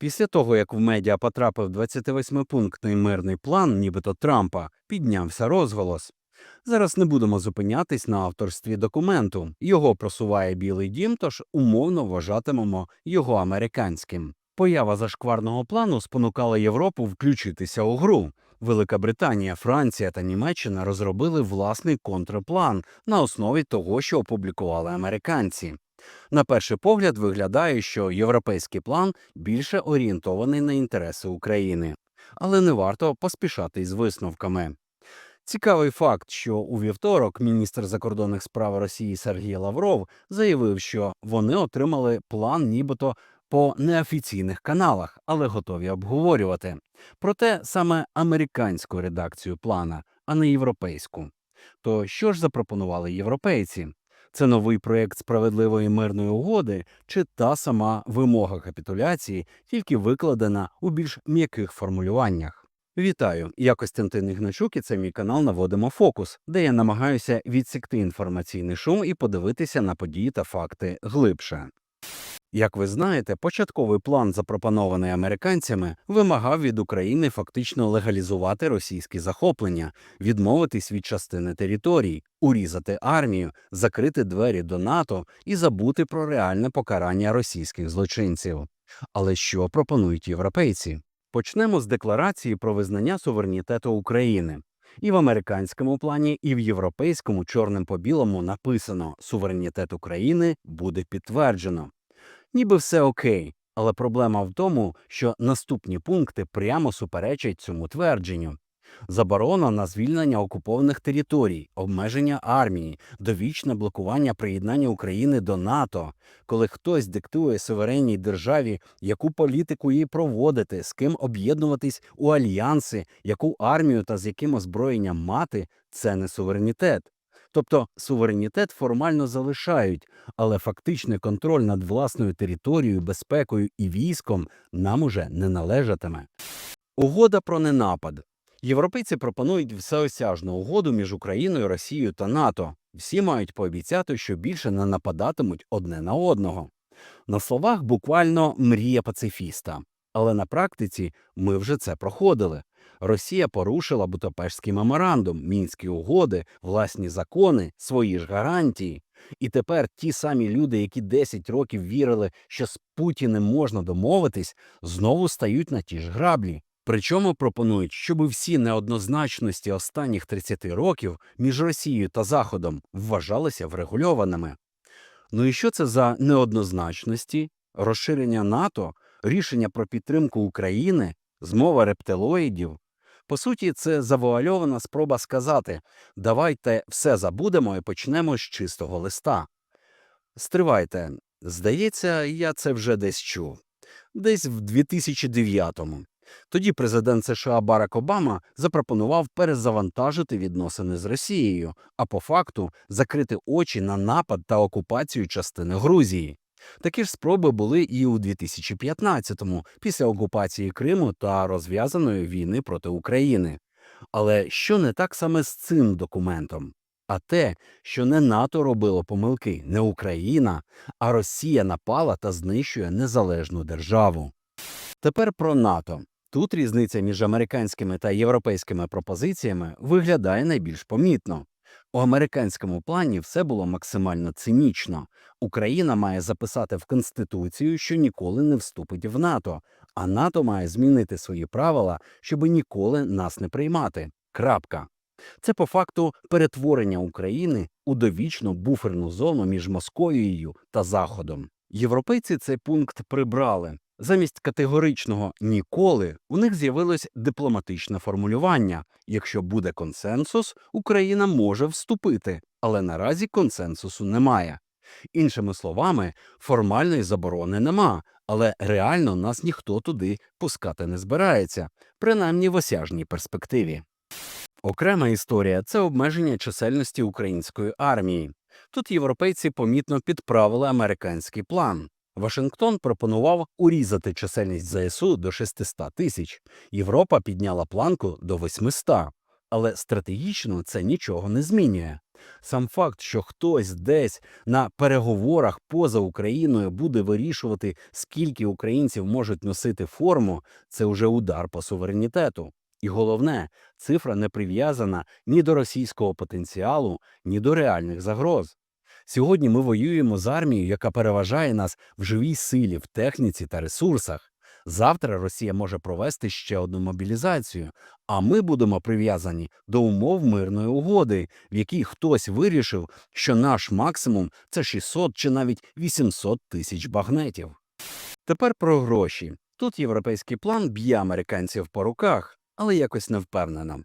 Після того, як в медіа потрапив 28-пунктний мирний план, нібито Трампа, піднявся розголос. Зараз не будемо зупинятись на авторстві документу. Його просуває Білий дім, тож умовно вважатимемо його американським. Поява зашкварного плану спонукала Європу включитися у гру. Велика Британія, Франція та Німеччина розробили власний контрплан на основі того, що опублікували американці. На перший погляд виглядає, що європейський план більше орієнтований на інтереси України, але не варто поспішати із висновками. Цікавий факт, що у вівторок міністр закордонних справ Росії Сергій Лавров заявив, що вони отримали план нібито по неофіційних каналах, але готові обговорювати. Проте саме американську редакцію плана, а не європейську. То що ж запропонували європейці? Це новий проєкт справедливої мирної угоди чи та сама вимога капітуляції, тільки викладена у більш м'яких формулюваннях. Вітаю! Я Костянтин Ігначук і це мій канал Наводимо фокус, де я намагаюся відсікти інформаційний шум і подивитися на події та факти глибше. Як ви знаєте, початковий план, запропонований американцями, вимагав від України фактично легалізувати російські захоплення, відмовитись від частини територій, урізати армію, закрити двері до НАТО і забути про реальне покарання російських злочинців. Але що пропонують європейці? Почнемо з декларації про визнання суверенітету України. І в американському плані, і в європейському чорним по білому написано суверенітет України буде підтверджено. Ніби все окей, але проблема в тому, що наступні пункти прямо суперечать цьому твердженню. Заборона на звільнення окупованих територій, обмеження армії, довічне блокування приєднання України до НАТО, коли хтось диктує суверенній державі, яку політику їй проводити, з ким об'єднуватись у альянси, яку армію та з яким озброєнням мати, це не суверенітет. Тобто суверенітет формально залишають, але фактичний контроль над власною територією, безпекою і військом нам уже не належатиме. Угода про ненапад. Європейці пропонують всеосяжну угоду між Україною, Росією та НАТО. Всі мають пообіцяти, що більше не нападатимуть одне на одного. На словах буквально мрія пацифіста. Але на практиці ми вже це проходили. Росія порушила Будапештський меморандум, мінські угоди, власні закони, свої ж гарантії. І тепер ті самі люди, які 10 років вірили, що з Путіним можна домовитись, знову стають на ті ж граблі. Причому пропонують, щоб всі неоднозначності останніх 30 років між Росією та Заходом вважалися врегульованими. Ну і що це за неоднозначності, розширення НАТО, рішення про підтримку України, змова рептилоїдів? По суті, це завуальована спроба сказати давайте все забудемо і почнемо з чистого листа. Стривайте, здається, я це вже десь чув. Десь в 2009-му. Тоді президент США Барак Обама запропонував перезавантажити відносини з Росією, а по факту закрити очі на напад та окупацію частини Грузії. Такі ж спроби були і у 2015-му, після окупації Криму та розв'язаної війни проти України. Але що не так саме з цим документом? А те, що не НАТО робило помилки, не Україна, а Росія напала та знищує незалежну державу. Тепер про НАТО. Тут різниця між американськими та європейськими пропозиціями виглядає найбільш помітно. У американському плані все було максимально цинічно. Україна має записати в Конституцію, що ніколи не вступить в НАТО, а НАТО має змінити свої правила, щоб ніколи нас не приймати. Крапка. Це по факту перетворення України у довічну буферну зону між Московією та Заходом. Європейці цей пункт прибрали. Замість категоричного ніколи у них з'явилось дипломатичне формулювання: якщо буде консенсус, Україна може вступити, але наразі консенсусу немає. Іншими словами, формальної заборони нема, але реально нас ніхто туди пускати не збирається, принаймні в осяжній перспективі. Окрема історія це обмеження чисельності української армії. Тут європейці помітно підправили американський план. Вашингтон пропонував урізати чисельність ЗСУ до 600 тисяч. Європа підняла планку до 800. Але стратегічно це нічого не змінює. Сам факт, що хтось десь на переговорах поза Україною буде вирішувати, скільки українців можуть носити форму, це вже удар по суверенітету. І головне, цифра не прив'язана ні до російського потенціалу, ні до реальних загроз. Сьогодні ми воюємо з армією, яка переважає нас в живій силі, в техніці та ресурсах. Завтра Росія може провести ще одну мобілізацію, а ми будемо прив'язані до умов мирної угоди, в якій хтось вирішив, що наш максимум це 600 чи навіть 800 тисяч багнетів. Тепер про гроші. Тут європейський план б'є американців по руках, але якось не впевнено.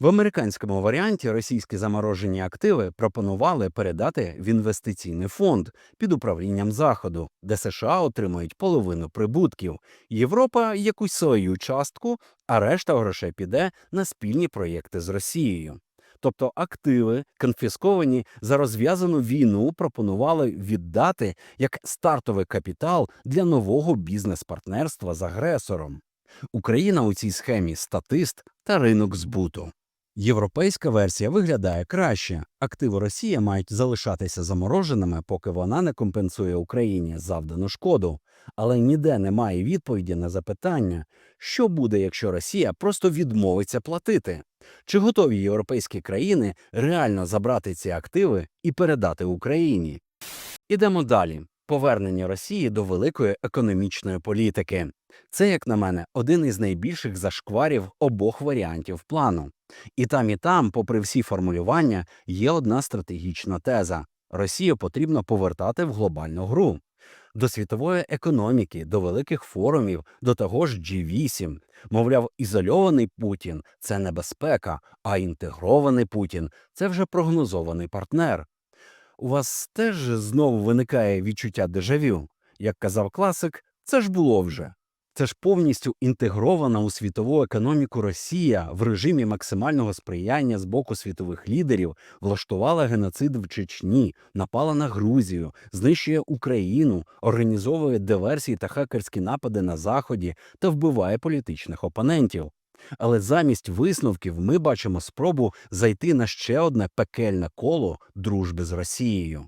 В американському варіанті російські заморожені активи пропонували передати в інвестиційний фонд під управлінням Заходу, де США отримують половину прибутків, Європа якусь свою частку, а решта грошей піде на спільні проєкти з Росією. Тобто активи, конфісковані за розв'язану війну, пропонували віддати як стартовий капітал для нового бізнес-партнерства з агресором. Україна у цій схемі статист та ринок збуту. Європейська версія виглядає краще. Активи Росії мають залишатися замороженими, поки вона не компенсує Україні завдану шкоду. Але ніде немає відповіді на запитання, що буде, якщо Росія просто відмовиться платити. Чи готові європейські країни реально забрати ці активи і передати Україні? Ідемо далі. Повернення Росії до великої економічної політики. Це, як на мене, один із найбільших зашкварів обох варіантів плану. І там, і там, попри всі формулювання, є одна стратегічна теза: Росію потрібно повертати в глобальну гру. До світової економіки, до великих форумів, до того ж G8. Мовляв, ізольований Путін це небезпека, а інтегрований Путін це вже прогнозований партнер. У вас теж знову виникає відчуття дежавю. Як казав класик, це ж було вже. Це ж повністю інтегрована у світову економіку Росія в режимі максимального сприяння з боку світових лідерів влаштувала геноцид в Чечні, напала на Грузію, знищує Україну, організовує диверсії та хакерські напади на Заході та вбиває політичних опонентів. Але замість висновків ми бачимо спробу зайти на ще одне пекельне коло дружби з Росією.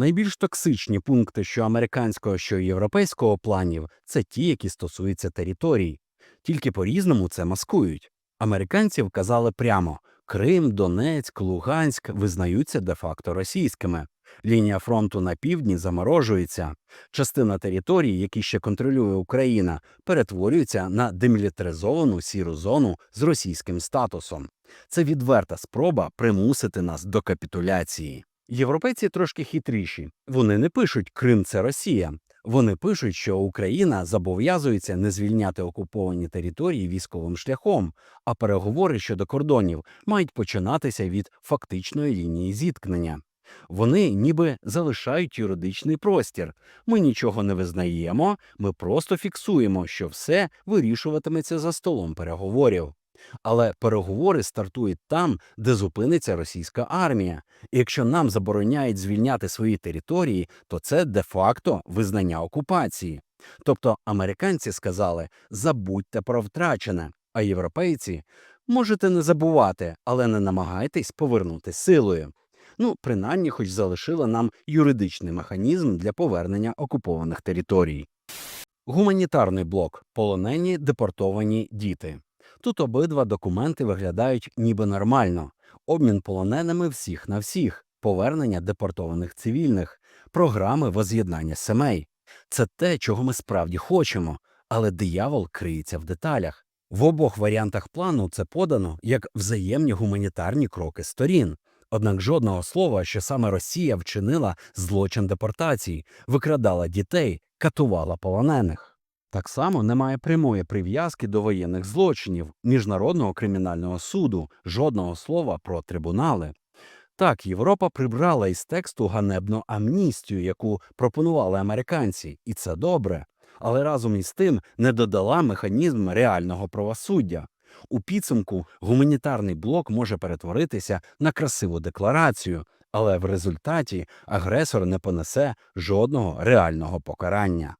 Найбільш токсичні пункти що американського, що європейського планів це ті, які стосуються територій. Тільки по-різному це маскують. Американці вказали прямо Крим, Донецьк, Луганськ визнаються де-факто російськими. Лінія фронту на півдні заморожується. Частина територій, які ще контролює Україна, перетворюється на демілітаризовану сіру зону з російським статусом. Це відверта спроба примусити нас до капітуляції. Європейці трошки хитріші. Вони не пишуть Крим це Росія. Вони пишуть, що Україна зобов'язується не звільняти окуповані території військовим шляхом, а переговори щодо кордонів мають починатися від фактичної лінії зіткнення. Вони ніби залишають юридичний простір. Ми нічого не визнаємо, ми просто фіксуємо, що все вирішуватиметься за столом переговорів. Але переговори стартують там, де зупиниться російська армія. І якщо нам забороняють звільняти свої території, то це де-факто визнання окупації. Тобто американці сказали забудьте про втрачене, а європейці можете не забувати, але не намагайтесь повернути силою. Ну, принаймні, хоч залишили нам юридичний механізм для повернення окупованих територій. Гуманітарний блок полонені депортовані діти. Тут обидва документи виглядають ніби нормально: обмін полоненими всіх на всіх, повернення депортованих цивільних, програми воз'єднання сімей. Це те, чого ми справді хочемо, але диявол криється в деталях. В обох варіантах плану це подано як взаємні гуманітарні кроки сторін. Однак жодного слова, що саме Росія вчинила злочин депортації, викрадала дітей, катувала полонених. Так само немає прямої прив'язки до воєнних злочинів, міжнародного кримінального суду, жодного слова про трибунали. Так, Європа прибрала із тексту ганебну амністію, яку пропонували американці, і це добре, але разом із тим не додала механізм реального правосуддя. У підсумку гуманітарний блок може перетворитися на красиву декларацію, але в результаті агресор не понесе жодного реального покарання.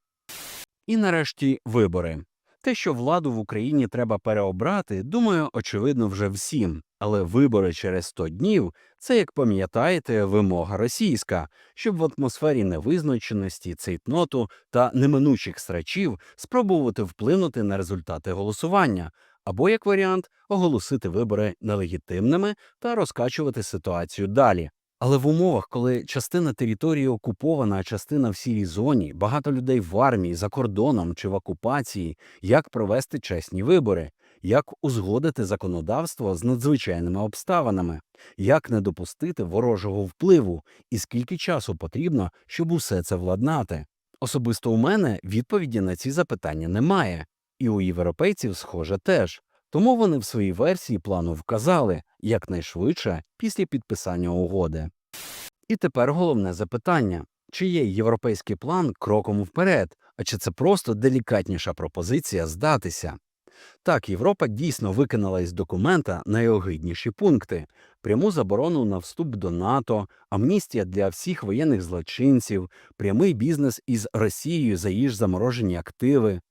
І нарешті вибори. Те, що владу в Україні треба переобрати, думаю, очевидно вже всім. Але вибори через 100 днів це, як пам'ятаєте, вимога російська, щоб в атмосфері невизначеності, цейтноту та неминучих страчів спробувати вплинути на результати голосування, або, як варіант, оголосити вибори нелегітимними та розкачувати ситуацію далі. Але в умовах, коли частина території окупована, а частина в сірій зоні, багато людей в армії, за кордоном чи в окупації, як провести чесні вибори, як узгодити законодавство з надзвичайними обставинами, як не допустити ворожого впливу, і скільки часу потрібно, щоб усе це владнати. Особисто у мене відповіді на ці запитання немає, і у європейців, схоже, теж. Тому вони в своїй версії плану вказали якнайшвидше після підписання угоди. І тепер головне запитання: чи є європейський план кроком вперед, а чи це просто делікатніша пропозиція здатися? Так, Європа дійсно викинула із документа найогидніші пункти: пряму заборону на вступ до НАТО, амністія для всіх воєнних злочинців, прямий бізнес із Росією за її ж заморожені активи.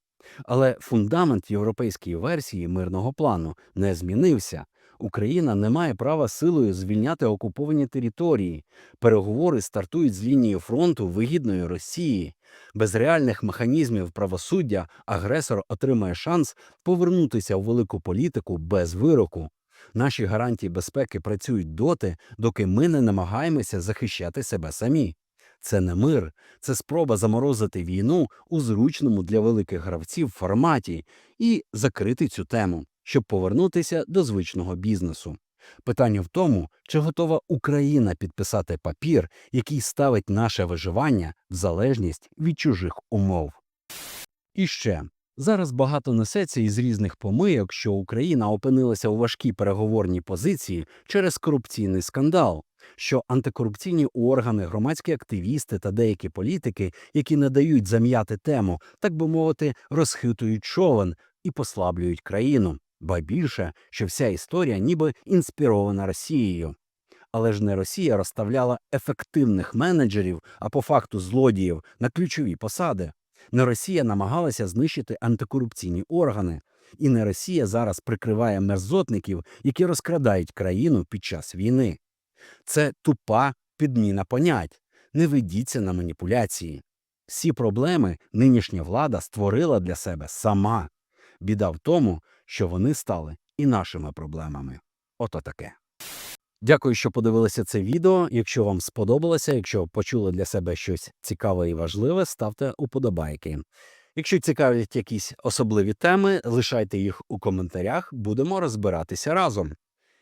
Але фундамент європейської версії мирного плану не змінився. Україна не має права силою звільняти окуповані території. Переговори стартують з лінії фронту вигідної Росії. Без реальних механізмів правосуддя агресор отримає шанс повернутися у велику політику без вироку. Наші гарантії безпеки працюють доти, доки ми не намагаємося захищати себе самі. Це не мир, це спроба заморозити війну у зручному для великих гравців форматі і закрити цю тему, щоб повернутися до звичного бізнесу. Питання в тому, чи готова Україна підписати папір, який ставить наше виживання в залежність від чужих умов. І ще зараз багато несеться із різних помийок, що Україна опинилася у важкій переговорній позиції через корупційний скандал, що антикорупційні органи, громадські активісти та деякі політики, які не дають зам'яти тему, так би мовити, розхитують човен і послаблюють країну, ба більше, що вся історія ніби інспірована Росією. Але ж не Росія розставляла ефективних менеджерів, а по факту злодіїв на ключові посади. Не Росія намагалася знищити антикорупційні органи, і не Росія зараз прикриває мерзотників, які розкрадають країну під час війни. Це тупа підміна понять. Не ведіться на маніпуляції. Всі проблеми нинішня влада створила для себе сама. Біда в тому, що вони стали і нашими проблемами. Ото таке. Дякую, що подивилися це відео. Якщо вам сподобалося, якщо почули для себе щось цікаве і важливе, ставте уподобайки. Якщо цікавлять якісь особливі теми, лишайте їх у коментарях, будемо розбиратися разом.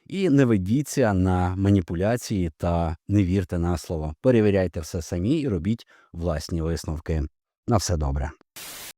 І не ведіться на маніпуляції та не вірте на слово. Перевіряйте все самі і робіть власні висновки. На все добре.